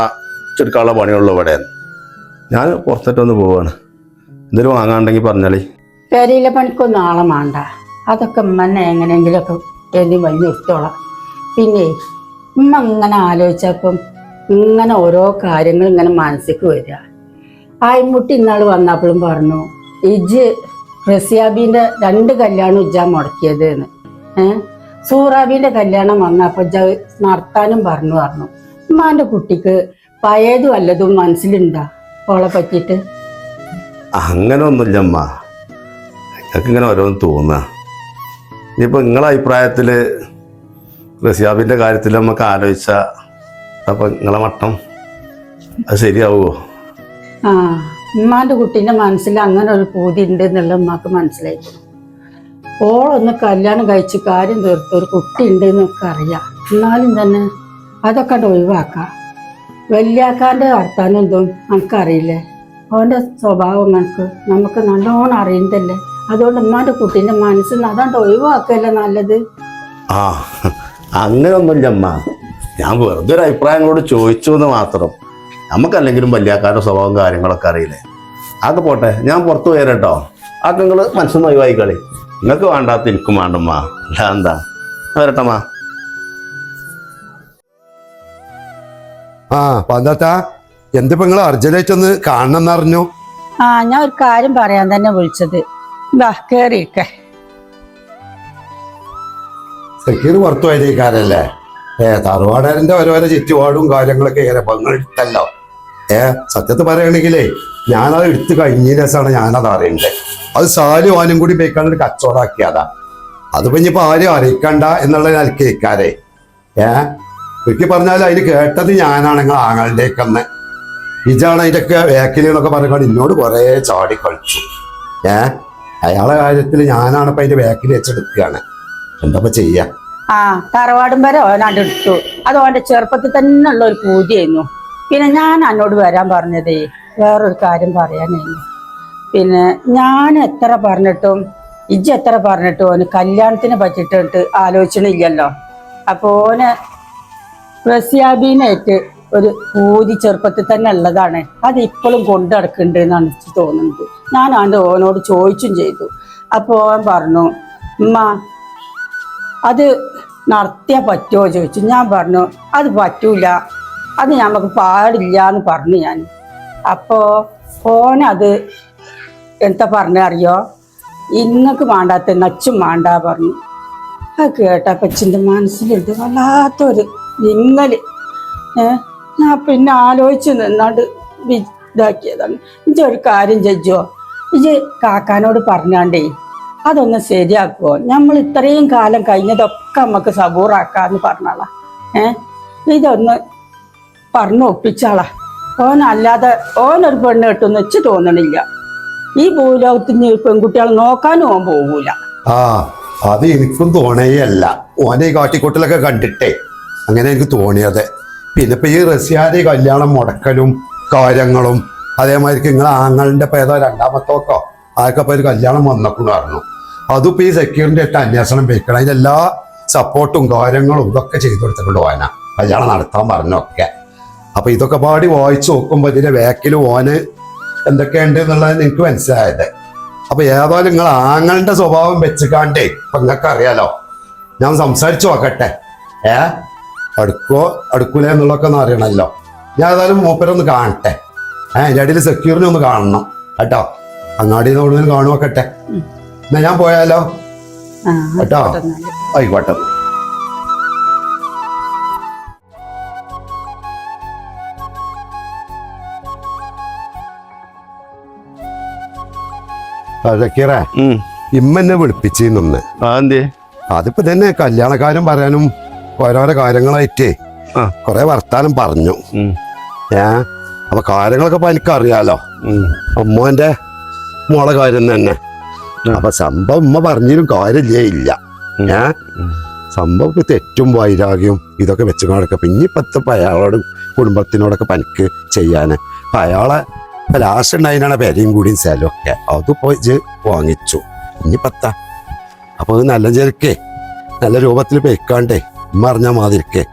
Speaker 11: ചെടുക്കാനുള്ള പണിയുള്ളൂ ഇവിടെ. ഞാൻ പുറത്തിട്ടൊന്ന് പോവാണ്. എന്തെങ്കിലും വാങ്ങാണ്ടെങ്കിൽ പറഞ്ഞാളി.
Speaker 1: പെരയിലെ പണിക്കൊന്നും ആളെ വേണ്ട അതൊക്കെ ഉമ്മന്നെ എങ്ങനെയെങ്കിലുമൊക്കെ എഴുതി വലിയ നിർത്തോളാം പിന്നെ ഉമ്മ അങ്ങനെ ആലോചിച്ചപ്പം ഇങ്ങനെ ഓരോ കാര്യങ്ങൾ ഇങ്ങനെ മനസ്സിക്ക് വരിക. ആയിമുട്ടി ഇന്നാൾ വന്നപ്പോഴും പറഞ്ഞു ഇജ് റസിയാബീന്റെ രണ്ട് കല്യാണം ഇജ്ജാ മുടക്കിയത് എന്ന് സൂറാബീന്റെ കല്യാണം വന്നപ്പോൾ ഇജ്ജ നടത്താനും പറഞ്ഞു പറഞ്ഞു. ഉമ്മാന്റെ കുട്ടിക്ക് പഴയതും വല്ലതും മനസ്സിലുണ്ടാ ഓളെ പറ്റിയിട്ട്?
Speaker 11: അങ്ങനെ ഒന്നുമില്ല അമ്മ ഞങ്ങൾക്ക് ഇങ്ങനെ ഓരോന്ന് തോന്നുക ഇനിയിപ്പോൾ നിങ്ങളെ അഭിപ്രായത്തിൽ റസിയാബിന്റെ കാര്യത്തിൽ നമുക്ക് ആലോചിച്ച അപ്പം നിങ്ങളെ മട്ടം അത് ശരിയാവുമോ
Speaker 1: ആ ഉമ്മാന്റെ കുട്ടീന്റെ മനസ്സിൽ അങ്ങനെ ഒരു പൂതി ഉണ്ട് എന്നുള്ള ഉമ്മാക്ക് മനസ്സിലായി. ഓളൊന്ന് കല്യാണം കഴിച്ച് കാര്യം തീർത്ത് ഒരു കുട്ടി ഉണ്ട് എന്നൊക്കെ അറിയാം. എന്നാലും തന്നെ അതൊക്കെ ഒഴിവാക്കാം. വല്യാക്കാന്റെ വർത്താനം എന്തും നമുക്കറിയില്ലേ അവന്റെ സ്വഭാവം നമുക്ക് നമുക്ക് നല്ലോണം അറിയുന്നതല്ലേ അതുകൊണ്ട് ഉമ്മാന്റെ കുട്ടീന്റെ മനസ്സിൽ അതാണ്ട് ഒഴിവാക്കല്ലേ നല്ലത്?
Speaker 11: ആ അങ്ങനെയൊന്നുമില്ല അമ്മ ഞാൻ വെറുതെ ഒരു അഭിപ്രായം കൂടെ ചോദിച്ചു എന്ന് മാത്രം. നമുക്കല്ലെങ്കിലും വല്യാക്കാരുടെ സ്വഭാവം കാര്യങ്ങളൊക്കെ അറിയില്ലേ? അത് പോട്ടെ ഞാൻ പുറത്തു പോയാലും കേട്ടോ. അതൊക്കെ നിങ്ങൾ മനസ്സിൽ നിന്ന് ഒഴിവായിക്കളി നിങ്ങൾക്ക് വേണ്ടാത്ത എനിക്കും വേണ്ടമ്മ അല്ല എന്താ? വരട്ടമ്മാ വരട്ടമ്മ
Speaker 12: ആ പന്താത്ത എന്തിപ്പോ നിങ്ങൾ അർജന്റായിട്ടൊന്ന് കാണണം എന്നറിഞ്ഞു
Speaker 1: ആ ഞാൻ ഒരു കാര്യം പറയാൻ തന്നെ വിളിച്ചത്. വാ കേറിയിരിക്കേ.
Speaker 12: സക്കീർ പുറത്തു പോയതേക്കാരല്ലേ ഏ തറവാടന്റെ ഓരോരോ ചുറ്റുപാടും കാര്യങ്ങളൊക്കെ ഏറെ പങ്കെടുത്തല്ലോ. ഏ സത്യത്തിൽ പറയുകയാണെങ്കിലേ ഞാനത് എടുത്തു കഴിഞ്ഞ രസമാണ് ഞാനത് അറിയണ്ടേ. അത് സാലും ആനും കൂടി പോയിക്കാണ്ട് കച്ചവടാക്കിയതാ. അതിപ്പോ ഇനിയിപ്പോ ആരും അറിയിക്കണ്ട എന്നുള്ള നിലക്കേക്കാരെ. ഏ ചുരുക്കി പറഞ്ഞാൽ അതിന് കേട്ടത് ഞാനാണെങ്കിൽ നിങ്ങൾ ആങ്ങളുടെയൊക്കെ ഇജാണ് അതിന്റെയൊക്കെ വേക്കിൽ എന്നൊക്കെ പറഞ്ഞുകൊണ്ട് എന്നോട് കുറേ ചാടി കളിച്ചു. ഏ അയാളെ കാര്യത്തിൽ ഞാനാണ് ഇപ്പൊ അതിന്റെ വേക്കിൽ വെച്ചെടുക്കുകയാണ്. എന്താ ചെയ്യാ?
Speaker 1: ആ തറവാടും വരെ ഓനാണ്ട് എടുത്തു അത് ഓന്റെ ചെറുപ്പത്തിൽ തന്നെ ഉള്ള ഒരു പൂജയായിരുന്നു. പിന്നെ ഞാൻ എന്നോട് വരാൻ പറഞ്ഞതേ വേറൊരു കാര്യം പറയാനായിരുന്നു. പിന്നെ ഞാൻ എത്ര പറഞ്ഞിട്ടും ഇജ്ജ് എത്ര പറഞ്ഞിട്ടും ഓന് കല്യാണത്തിനെ പറ്റിയിട്ട് ആലോചിക്കണില്ലല്ലോ അപ്പോൾ ഓന് റസിയാബീനായിട്ട് ഒരു പൂതി ചെറുപ്പത്തിൽ തന്നെ ഉള്ളതാണ്. അത് ഇപ്പോഴും കൊണ്ടു നടക്കുന്നുണ്ട് എന്നാണ് തോന്നുന്നത്. ഞാൻ അവന്റെ ഓനോട് ചോദിച്ചും ചെയ്തു. അപ്പോൾ ഓൻ പറഞ്ഞു ഉമ്മ അത് നടത്തിയാൽ പറ്റുമോ ചോദിച്ചു. ഞാൻ പറഞ്ഞു അത് പറ്റൂല. അത് നമുക്ക് പാടില്ല എന്ന് പറഞ്ഞു ഞാൻ. അപ്പോൾ ഓനത് എന്താ പറഞ്ഞറിയോ ഇന്നക്ക് വേണ്ടാത്ത നച്ചും വേണ്ട പറഞ്ഞു. അത് കേട്ടപ്പോൾ ചിന്റെ മനസ്സിലുണ്ട് വല്ലാത്തൊരു നിങ്ങൽ ഞാൻ പിന്നെ ആലോചിച്ച് നിന്നാണ്ട് ഇതാക്കിയതാണ്. ഇജ്ജൊരു കാര്യം ചെയ്യോ? ഇജ് കാക്കാനോട് പറഞ്ഞാണ്ടേ അതൊന്ന് ശരിയാക്കുവോ? നമ്മൾ ഇത്രയും കാലം കഴിഞ്ഞതൊക്കെ നമുക്ക് സബൂറാക്കാന്ന് പറഞ്ഞാളാ. ഏ? ഇതൊന്ന് പറഞ്ഞു ഒപ്പിച്ചാളാ ഓനല്ലാതെ ഓനൊരു പെണ്ണ് കിട്ടുമെന്ന് വെച്ച് തോന്നണില്ല. ഈ ഭൂലോകത്തിന് പെൺകുട്ടികളെ നോക്കാനും ഓൻ പോകൂല
Speaker 12: ആ അത് എനിക്കും തോണേയല്ല ഓനെ ഈ കാട്ടിക്കൂട്ടലൊക്കെ കണ്ടിട്ടേ. അങ്ങനെ എനിക്ക് തോന്നിയത്. പിന്നെ ഇപ്പൊ ഈ റസ്യാരി കല്യാണം മുടക്കലും കാര്യങ്ങളും അതേമാതിരി നിങ്ങൾ ആങ്ങളുടെ പേതോ രണ്ടാമത്തോക്കോ ആർക്കൊക്കെ ഒരു കല്യാണം വന്നപ്പോഴായിരുന്നു അതും ഇപ്പൊ ഈ സെക്യൂരിറ്റി ആയിട്ട് അന്വേഷണം വെക്കണം. അതിനെല്ലാ സപ്പോർട്ടും കാര്യങ്ങളും ഇതൊക്കെ ചെയ്തു കൊടുത്തിട്ടുണ്ട് ഓന. കല്യാണം നടത്താൻ പറഞ്ഞൊക്കെ. അപ്പൊ ഇതൊക്കെ പാടി വായിച്ചു നോക്കുമ്പോ ഇതിന്റെ വേക്കിൽ ഓന് എന്തൊക്കെയുണ്ട് എന്നുള്ളത് നിങ്ങൾക്ക് മനസ്സിലായത്. അപ്പൊ ഏതായാലും നിങ്ങൾ ആങ്ങളുടെ സ്വഭാവം വെച്ചുകാണ്ടേ ഇപ്പൊ നിങ്ങൾക്ക് അറിയാലോ. ഞാൻ സംസാരിച്ചു നോക്കട്ടെ. ഏ? അടുക്കോ? അടുക്കൂല എന്നുള്ളതൊക്കെ ഒന്ന് അറിയണല്ലോ. ഞാൻ ഏതായാലും മൂപ്പരൊന്ന് കാണട്ടെ. ഏഹ് എന്റെ ഇടയിൽ സെക്യൂരിനെ ഒന്ന് കാണണം. കേട്ടോ? അങ്ങാടിയിൽ നിന്ന് എന്നാ ഞാൻ പോയാലോ? കേട്ടോ. ആയിക്കോട്ടെ. സക്കീറേ
Speaker 5: ഉം.
Speaker 12: ഇമ്മ എന്നെ വിളിപ്പിച്ചിരുന്നു അതിപ്പോ തന്നെ കല്യാണക്കാരും പറയാനും ഓരോരോ കാര്യങ്ങളായിട്ടേ കുറെ വർത്താനം പറഞ്ഞു. ഏ? അപ്പൊ കാര്യങ്ങളൊക്കെ ഇപ്പൊ എനിക്കറിയാലോ.
Speaker 5: ഉം.
Speaker 12: അമ്മോന്റെ മോളെ കാര്യം തന്നെ. അപ്പൊ സംഭവം ഉമ്മ പറഞ്ഞാലും കാര്യമില്ലേ? ഇല്ല. ഏ? സംഭവം ഇപ്പൊ തെറ്റും വൈരാഗ്യവും ഇതൊക്കെ വെച്ച് കാണൊക്കെ പിന്നെ ഇപ്പത്തെ അയാളോടും കുടുംബത്തിനോടൊക്കെ പനിക്ക് ചെയ്യാന്. അപ്പൊ അയാളെ ലാസ്റ്റ് ഉണ്ടായതിനാണ് പേരയും കൂടിയും സ്ഥലമൊക്കെ. അത് പോയി വാങ്ങിച്ചു. വാങ്ങിച്ചു ഇനിയിപ്പത്ത അപ്പൊ അത് നല്ല ചെരുക്കേ നല്ല രൂപത്തിൽ പെയ്ക്കാണ്ടേ. ഉമ്മ അറിഞ്ഞാൽ മാതിരിക്കേ.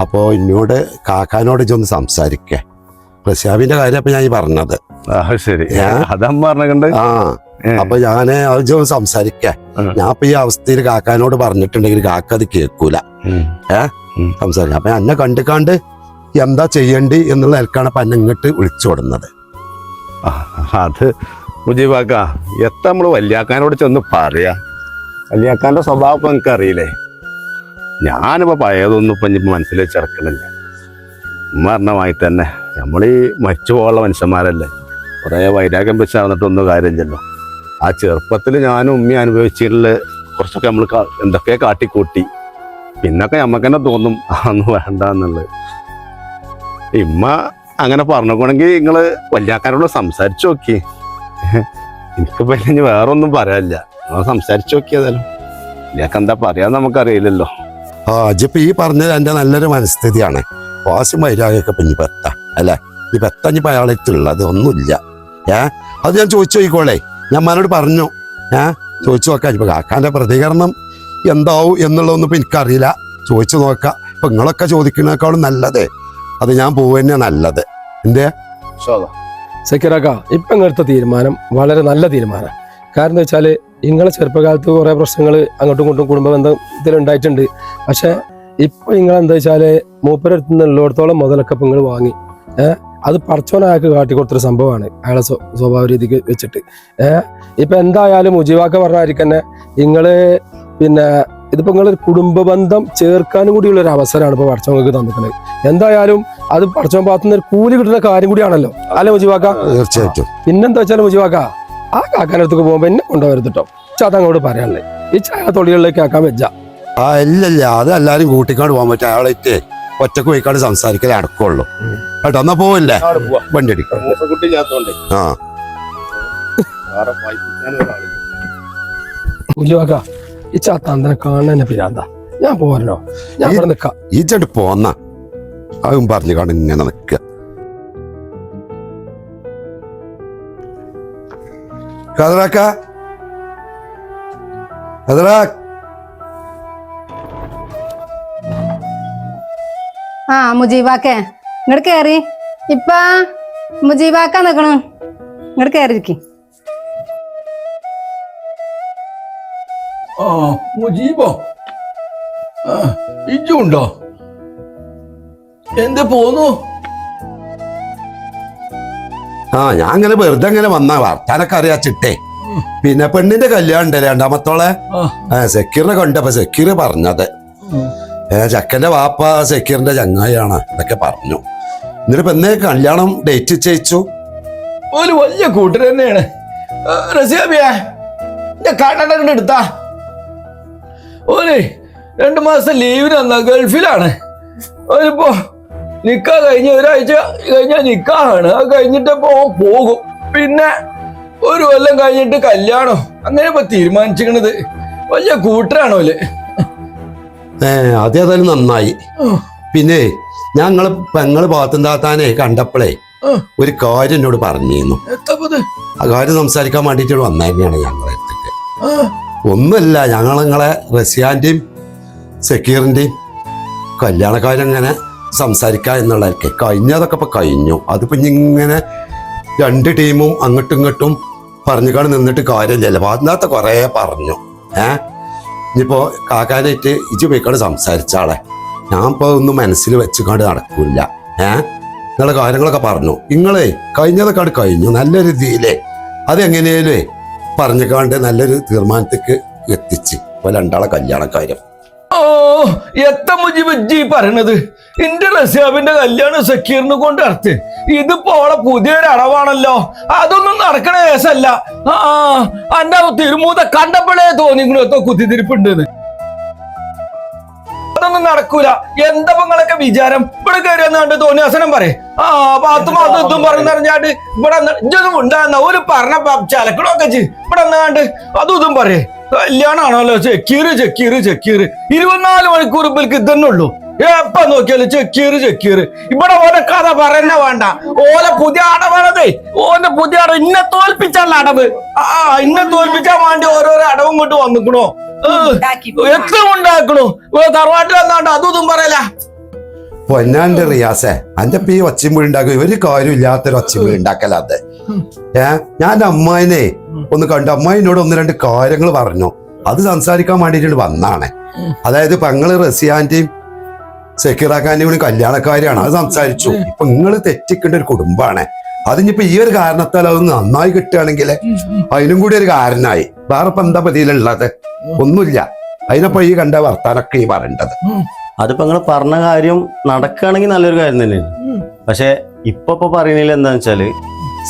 Speaker 12: അപ്പോ എന്നോട് കാക്കാനോട് ഇജ്ജൊന്ന് സംസാരിക്കേ. പ്രശാബിന്റെ കാര്യം അപ്പൊ ഞാൻ ഈ പറഞ്ഞത്.
Speaker 5: ശരി.
Speaker 12: ആ. അപ്പൊ ഞാൻ അത് സംസാരിക്കേ. ഞാൻ ഇപ്പൊ ഈ അവസ്ഥയിൽ കാക്കാനോട് പറഞ്ഞിട്ടുണ്ടെങ്കിൽ കാക്ക അത് കേൾക്കൂല. സംസാരിക്കാം. അപ്പൊ എന്നെ കണ്ടുകാണ്ട് എന്താ ചെയ്യണ്ടി എന്നുള്ള നിലക്കാണ് അപ്പൊ എന്നെ ഇങ്ങോട്ട് വിളിച്ചു കൊടുന്നത്
Speaker 11: അത് മുജീബാക്ക എത്ര നമ്മൾ വല്യാക്കാനോട് ചെന്ന് പറയാ? വല്യാക്കാന്റെ സ്വഭാവം ഇപ്പൊ എനിക്കറിയില്ലേ ഞാനിപ്പോ പഴയതൊന്നും ഇപ്പൊ ഇനിയിപ്പോ മനസ്സിൽ ചേർക്കണില്ല മരണമായി തന്നെ നമ്മൾ ഈ നമ്മളീ മരിച്ചു പോകാനുള്ള മനുഷ്യന്മാരല്ലേ? കുറേ വൈരാഗ്യം വെച്ച് നടന്നിട്ടൊന്നും കാര്യമില്ലല്ലോ. ആ ചെറുപ്പത്തിൽ ഞാനും ഉമ്മയും അനുഭവിച്ചിട്ടുള്ള കുറച്ചൊക്കെ നമ്മൾ എന്തൊക്കെ കാട്ടിക്കൂട്ടി. പിന്നൊക്കെ നമുക്ക് തന്നെ തോന്നും അന്ന് വേണ്ട എന്നുള്ളത് ഇമ്മ അങ്ങനെ പറഞ്ഞുകൊണ്ടെങ്കിൽ നിങ്ങൾ വല്യാക്കാരോട് സംസാരിച്ചു നോക്കി. എനിക്കിപ്പോ ഇനി വേറെ ഒന്നും പറയാനില്ല. നിങ്ങൾ സംസാരിച്ചു നോക്കിയതല്ലോ വല്യാക്ക എന്താ പറയാന്ന് നമുക്കറിയില്ലല്ലോ.
Speaker 12: ആ അജിപ്പോ ഈ പറഞ്ഞത് എന്റെ നല്ലൊരു മനസ്ഥിതിയാണ്. വാശി മൈരാഗൊക്കെ പിന്നെ പെത്ത അല്ലെ? ഈ പെത്ത ഇനിയിപ്പോ അയാളെത്തുള്ളത് ഒന്നുമില്ല. ഏ? അത് ഞാൻ ചോദിച്ചു നോക്കിക്കോളേ. ഞാൻ മാനോട് പറഞ്ഞു ഏ ചോദിച്ചു നോക്കാം ഇപ്പൊ കാക്കാന്റെ പ്രതികരണം എന്താവും എന്നുള്ളതൊന്നും ഇപ്പൊ എനിക്കറിയില്ല. ചോദിച്ചു നോക്കാം. ഇപ്പൊ നിങ്ങളൊക്കെ ചോദിക്കുന്നേക്കാളും നല്ലത് അത് ഞാൻ പോവുക നല്ലത്. എന്തേ?
Speaker 4: സക്കീറാക്ക ഇപ്പം ഇങ്ങനത്തെ തീരുമാനം വളരെ നല്ല തീരുമാനം. കാരണം എന്താ വെച്ചാൽ നിങ്ങളെ ചെറുപ്പകാലത്ത് കുറേ പ്രശ്നങ്ങൾ അങ്ങോട്ടും ഇങ്ങോട്ടും കുടുംബ ബന്ധത്തിൽ ഉണ്ടായിട്ടുണ്ട്. പക്ഷെ ഇപ്പൊ നിങ്ങൾ എന്താ വെച്ചാൽ മൂപ്പരടുത്ത് നിന്ന് ഉള്ളിടത്തോളം മുതലൊക്കെ ഇപ്പൊ നിങ്ങൾ വാങ്ങി. ഏഹ് അത് പടച്ചോനയാൾക്ക് കാട്ടിക്കൊടുത്തൊരു സംഭവമാണ്. അയാളെ സ്വ- സ്വഭാവ രീതിക്ക് വെച്ചിട്ട്. ഏഹ് ഇപ്പൊ എന്തായാലും മുജീവാക്ക പറഞ്ഞായിരിക്കും തന്നെ നിങ്ങൾ പിന്നെ ഇതിപ്പോ നിങ്ങളൊരു കുടുംബ ബന്ധം ചേർക്കാനും കൂടിയുള്ള ഒരു അവസരമാണ് ഇപ്പൊ പടച്ചോൻ നിങ്ങൾക്ക് തന്നിട്ടുള്ളത് എന്തായാലും അത് പടച്ചോൻ ഭാഗത്തുനിന്ന് ഒരു കൂലി കിട്ടുന്ന കാര്യം കൂടിയാണല്ലോ. അല്ലെ മുജീവാക്ക
Speaker 12: തീർച്ചയായിട്ടും.
Speaker 4: പിന്നെന്താ വെച്ചാൽ ഉജിവാക്ക ആ കാക്കാനടുത്തേക്ക് പോകുമ്പോ എന്നെ കൊണ്ടുവരുത് കേട്ടോ ചാത്ത അങ്ങോട്ട് പറയാനുള്ളത് ഈ ചായ തൊളികളിലേക്ക് ആക്കാൻ വെച്ചാ
Speaker 12: ആ ഇല്ലല്ല അത് എല്ലാരും കൂട്ടിക്കാണ്ട് പോകാൻ പറ്റും. അയാളേറ്റ് ഒറ്റയ്ക്ക് പോയിക്കാണ്ട് സംസാരിക്കലേ അടക്കമുള്ളൂ. കേട്ടോ എന്നാ പോവല്ലേ? വണ്ടി അടിക്കാം ആ.
Speaker 4: മുജിവാക്ക ഈ ചാത്താന്തനെ കാണാൻ എന്നെ പിരാന്ത ഞാൻ പോരണോ ഞാൻ ഇവിടെ നിക്കാം.
Speaker 12: ഈ ചെണ്ട് പോന്ന. അതും പറഞ്ഞു കാണും ഇങ്ങനെ നിക്ക. കതറാക്ക കതറാ
Speaker 6: ആ മുജീബാക്കെ. ഇങ്ങോട്ട് കേറി. ഇപ്പ മുജീബാക്ക നിക്കണു. ഇങ്ങോട്ട്
Speaker 4: ആ മുജീബോ. ഇജുണ്ടോ എന്ത് പോന്നു?
Speaker 12: ആ ഞാൻ അങ്ങനെ വെറുതെ അങ്ങനെ വന്ന വർത്താനൊക്കെ അറിയാച്ചിട്ടേ. പിന്നെ പെണ്ണിന്റെ കല്യാണം ഉണ്ടല്ലേ രണ്ടാമത്തോളെ സെക്യൂറിനെ കണ്ടപ്പോ സെക്യൂർ പറഞ്ഞത്. ഏ ചക്കന്റെ വാപ്പ സെക്യൂറിന്റെ ചങ്ങായിയാണ്. എന്നൊക്കെ പറഞ്ഞു. എന്നിട്ട് എന്നേ കല്യാണം ഡേറ്റ് ചെയ്യിച്ചു
Speaker 4: ഒരു വലിയ കൂട്ടർ തന്നെയാണ്. റസിയാബിയ എന്റെ കണ്ണട എടുത്താ. ഓനെ രണ്ടു മാസം ലീവിന് വന്ന ഗൾഫിലാണ്. ഓനിപ്പോ നിക്കാ കഴിഞ്ഞ ഒരാഴ്ച കഴിഞ്ഞ നിക്കാണ്. അത് കഴിഞ്ഞിട്ടപ്പോ പോകും. പിന്നെ ഒരു കൊല്ലം കഴിഞ്ഞിട്ട് കല്യാണം. അങ്ങനെ ഇപ്പൊ തീരുമാനിച്ചിരിക്കണത്. വലിയ കൂട്ടരാണോ ഓൽ.
Speaker 12: ഏ അത് ഏതായാലും നന്നായി. പിന്നെ ഞങ്ങൾ പെങ്ങൾ പാത്തും താത്താനെ കണ്ടപ്പോഴേ ഒരു കാര്യം എന്നോട് പറഞ്ഞിരുന്നു. ആ കാര്യം സംസാരിക്കാൻ വേണ്ടിട്ട് വന്നതന്നെയാണ് ഞങ്ങളെ അടുത്തേക്ക്. ഒന്നുമല്ല ഞങ്ങൾ നിങ്ങളെ റസിയാന്റെയും സക്കീറിന്റെയും കല്യാണക്കാര്യം ഇങ്ങനെ സംസാരിക്കുക എന്നുള്ളതൊക്കെ കഴിഞ്ഞതൊക്കെ ഇപ്പൊ കഴിഞ്ഞു. അതിപ്പോ ഇങ്ങനെ രണ്ട് ടീമും അങ്ങോട്ടും ഇങ്ങോട്ടും പറഞ്ഞുകൊണ്ട് നിന്നിട്ട് കാര്യമില്ലല്ലോ. അതിനകത്ത് കുറേ പറഞ്ഞു. ഏ? ഇനിയിപ്പോ കാക്കാനായിട്ട് ഇജ് പോയിക്കൊണ്ട് സംസാരിച്ച ആളെ. ഞാൻ ഇപ്പൊ ഒന്നും മനസ്സിൽ വെച്ചുകൊണ്ട് നടക്കൂല ഏ? നിങ്ങളെ കാര്യങ്ങളൊക്കെ പറഞ്ഞു. നിങ്ങളെ കഴിഞ്ഞതൊക്കെ അവിടെ കഴിഞ്ഞു. നല്ല രീതിയിലേ അതെങ്ങനെയാലേ? പറഞ്ഞുകൊണ്ട് നല്ലൊരു തീരുമാനത്തേക്ക് എത്തിച്ച്. ഇപ്പൊ രണ്ടാളെ കല്യാണക്കാര്യം.
Speaker 4: ഓ എത്ര മുജിബജ്ജി പറയണത്? എന്റെ റസിയാബിന്റെ കല്യാണം സക്കീറിന് കൊണ്ട് നടത്ത്. ഇതിപ്പോ അവളെ പുതിയൊരു അടവാണല്ലോ. അതൊന്നും നടക്കണ കേസല്ല. ആ അന്റെ തിരുമൂത കണ്ടപ്പോഴേ തോന്നിക്കണു എത്തോ കുത്തിത്തിരിപ്പുണ്ടെന്ന്. അതൊന്നും നടക്കൂല. എന്താ നിങ്ങളൊക്കെ വിചാരം? ഇവിടെ കയറി തോന്നി അസനം പറയേ. ആ പാത്തും അതും ഇതും പറഞ്ഞറിഞ്ഞാണ്ട് ഇവിടെ ഇതൊന്നും ഉണ്ടാകുന്ന ഒരു പറഞ്ഞ ചലക്കണമൊക്കെ ചെയ് ഇവിടെ എന്നാണ്ട് അതും ഇതും പറയേ. കല്യാണാണല്ലോ ചെക്കീറ് ചെക്കീറ് ചെക്കീറ് ഇരുപത്തിനാല് മണിക്കൂർ ഇവർക്ക് ഇതന്നെ ഉള്ളൂ. എപ്പ നോക്കിയാലും ചെക്കീറ് ചെക്കീറ് ഇവിടെ ഓരോ കഥ പറയണ്ട വേണ്ട. ഓലെ പുതിയ അടവാണതേ. ഓന്റെ പുതിയ അടവ് ഇന്നെ തോൽപ്പിച്ചുള്ള അടവ്. ആ ഇന്നെ തോൽപ്പിച്ചാൻ വേണ്ടി ഓരോരോ അടവും കൊണ്ട് വന്നിക്കണോ. എത്ര ഉണ്ടാക്കണു? തറവാട്ടിൽ വന്നാണ്ട് അതും ഇതും പറയല.
Speaker 12: പൊന്നാന്റെ റിയാസെ അന്റെ ഈ ഒച്ചമ്പുഴ ഉണ്ടാക്കും. ഒരു കാര്യമില്ലാത്തൊരു ഒച്ചമ്പുഴ ഉണ്ടാക്കലാത്ത ഏ ഞാൻ അമ്മായിനെ ഒന്ന് കണ്ടു. അമ്മായിനോട് ഒന്ന് രണ്ട് കാര്യങ്ങൾ പറഞ്ഞു. അത് സംസാരിക്കാൻ വേണ്ടിട്ട് വന്നാണ്. അതായത് പെങ്ങൾ റസിയാന്റെയും സെക്യൂറാക്കാന്റെയും ഇവിടെ കല്യാണക്കാരിയാണ്. അത് സംസാരിച്ചു. ഇപ്പൊ നിങ്ങൾ തെറ്റിക്കേണ്ട ഒരു കുടുംബമാണ് അതിനിപ്പോ ഈ ഒരു കാരണത്താൽ അത് നന്നായി കിട്ടുകയാണെങ്കിൽ അതിനും കൂടി ഒരു കാരണമായി. വേറെ ഇപ്പൊ എന്താ പതിയിലുള്ളത്? ഒന്നുമില്ല. അതിനപ്പോ ഈ കണ്ട വർത്താനൊക്കെ ഈ പറയേണ്ടത്.
Speaker 5: അതിപ്പോ നിങ്ങൾ പറഞ്ഞ കാര്യം നടക്കുകയാണെങ്കിൽ നല്ലൊരു കാര്യം തന്നെയാണ്. പക്ഷെ ഇപ്പൊ ഇപ്പൊ പറയുന്നില്ല എന്താന്ന് വെച്ചാൽ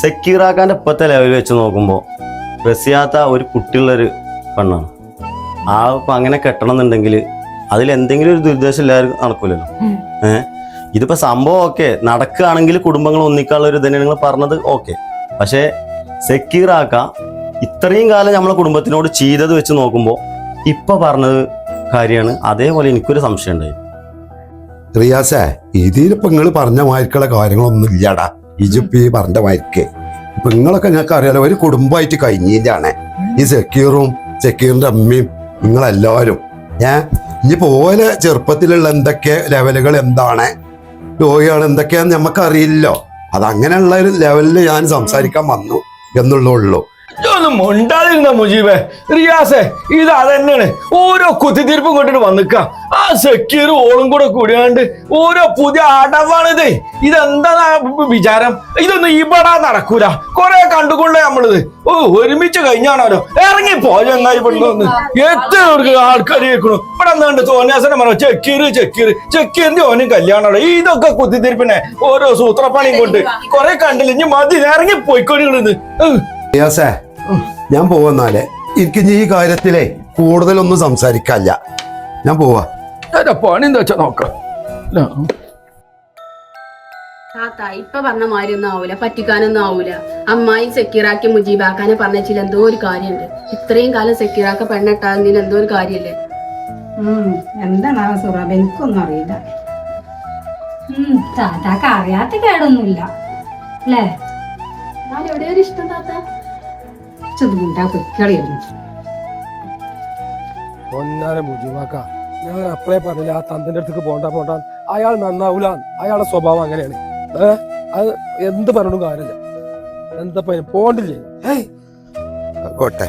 Speaker 5: സെക്യൂറാക്കാന്റെ ഇപ്പത്തെ ലെവൽ വെച്ച് നോക്കുമ്പോൾ റസിയാത്ത ഒരു കുട്ടിയുള്ളൊരു പെണ്ണാണ്. ആ ഇപ്പൊ അങ്ങനെ കെട്ടണം എന്നുണ്ടെങ്കിൽ അതിൽ എന്തെങ്കിലും ഒരു ദുരുദ്ദേശം എല്ലാവർക്കും നടക്കൂലല്ലോ. ഏഹ് ഇതിപ്പോ സംഭവം ഓക്കെ. നടക്കുകയാണെങ്കിൽ കുടുംബങ്ങൾ ഒന്നിക്കാനുള്ള ഒരു തന്നെ നിങ്ങൾ പറഞ്ഞത് ഓക്കെ. പക്ഷേ സെക്യൂറാക്ക ഇത്രയും കാലം നമ്മളെ കുടുംബത്തിനോട് ചെയ്തത് വെച്ച് നോക്കുമ്പോൾ ഇപ്പൊ പറഞ്ഞത് കാര്യമാണ്. അതേപോലെ എനിക്കൊരു സംശയം ഉണ്ടായി.
Speaker 12: റിയാസേ ഇതിലിപ്പോ നിങ്ങൾ പറഞ്ഞ മാതിരിക്കുള്ള കാര്യങ്ങളൊന്നും ഇല്ലടാ. ഇജിപ്പി പറഞ്ഞ മാതിരിക്ക്. ഇപ്പൊ നിങ്ങളൊക്കെ ഞങ്ങൾക്ക് അറിയാലോ ഒരു കുടുംബമായിട്ട് കഴിഞ്ഞിട്ടാണ് ഈ സെക്യൂറും സെക്യൂറിന്റെ അമ്മയും നിങ്ങളെല്ലാവരും. ഞാൻ ഇനിയിപ്പോ ഓലെ ചെറുപ്പത്തിലുള്ള എന്തൊക്കെ ലെവലുകൾ എന്താണ്? രോഗികൾ എന്തൊക്കെയാന്ന് നമുക്കറിയില്ലോ അത് അങ്ങനെയുള്ള ഒരു ലെവലിൽ ഞാൻ സംസാരിക്കാൻ വന്നു എന്നുള്ളൂ
Speaker 4: മുണ്ടാതിരുന്ന മുജീബെ റിയാസെ ഇത് അതന്നെയാണ്. ഓരോ കുത്തിത്തിരിപ്പും കൊണ്ടിട്ട് വന്നിക്ക. ആ സെക്യൂർ ഓളും കൂടെ കൂടിയാണ്ട് ഓരോ പുതിയ അടവാണിത്. ഇതെന്താ വിചാരം? ഇതൊന്നും ഇവിടെ നടക്കൂല. കൊറേ കണ്ടുകൊള്ളേ നമ്മളിത്. ഓ ഒരുമിച്ച് കഴിഞ്ഞാണല്ലോ. ഇറങ്ങി പോയെന്നായി പെണ്ണൊന്ന് എത്ര ആൾക്കാർ കേൾക്കണു? ഇവിടെ എന്താണ്ട് തോന്നിയാസനം പറഞ്ഞു? ചെക്കീർ ചെക്കീർ ചെക്കീറിന്റെ ഓനും കല്യാണം ഇതൊക്കെ കുത്തിത്തിരിപ്പിനെ ഓരോ സൂത്രപ്പണിയും കൊണ്ട് കൊറേ കണ്ടില്ല. ഇനി മതി ഇറങ്ങി പോയിക്കൊണ്ടിരുന്നത്
Speaker 12: റിയാസേ ഞാൻ പോവന്നാലെ എനിക്ക് ഈ കാര്യത്തിലേ കൂടുതലൊന്നും സംസാരിക്കാല്ല ഞാൻ പോവാ.
Speaker 4: പണി എന്താ വെച്ചാ നോക്കാം.
Speaker 7: താത്ത ഇപ്പൊ പറഞ്ഞ മാതിരി ഒന്നും ആവൂല. പറ്റിക്കാനൊന്നും ആവൂല. അമ്മായി സെക്യൂറാക്കി മുജീബാക്കാനെ പറഞ്ഞാൽ എന്തോ ഒരു കാര്യമുണ്ട് ഇത്രയും കാലം സെക്യൂറാക്ക പെണ്ണിട്ടാകുന്നതിന് എന്തോ ഒരു കാര്യല്ലേ?
Speaker 6: എന്താണ് സുറാബ് എനിക്കൊന്നും അറിയില്ല.
Speaker 3: താത്താക്ക് അറിയാത്ത കേടൊന്നുമില്ല. അല്ലേ?
Speaker 7: ഞാൻ എവിടെ ഒരു ഇഷ്ടം താത്ത?
Speaker 6: ചെറുതാ പൊയ്ക്കളിയായിരുന്നു
Speaker 13: ഒന്നാരെ മുജിവാക്ക ഞാൻ അപ്പളേ പറഞ്ഞില്ല ആ തന്തിന്റെ അടുത്തേക്ക് പോണ്ട പോണ്ട. അയാൾ നന്നാവൂല അയാളുടെ സ്വഭാവം അങ്ങനെയാണ്. ഏ? അത് എന്ത് പറഞ്ഞിട്ടും കാര്യമില്ല. എന്താ പോണ്ടില്ലേ?
Speaker 12: കോട്ടെ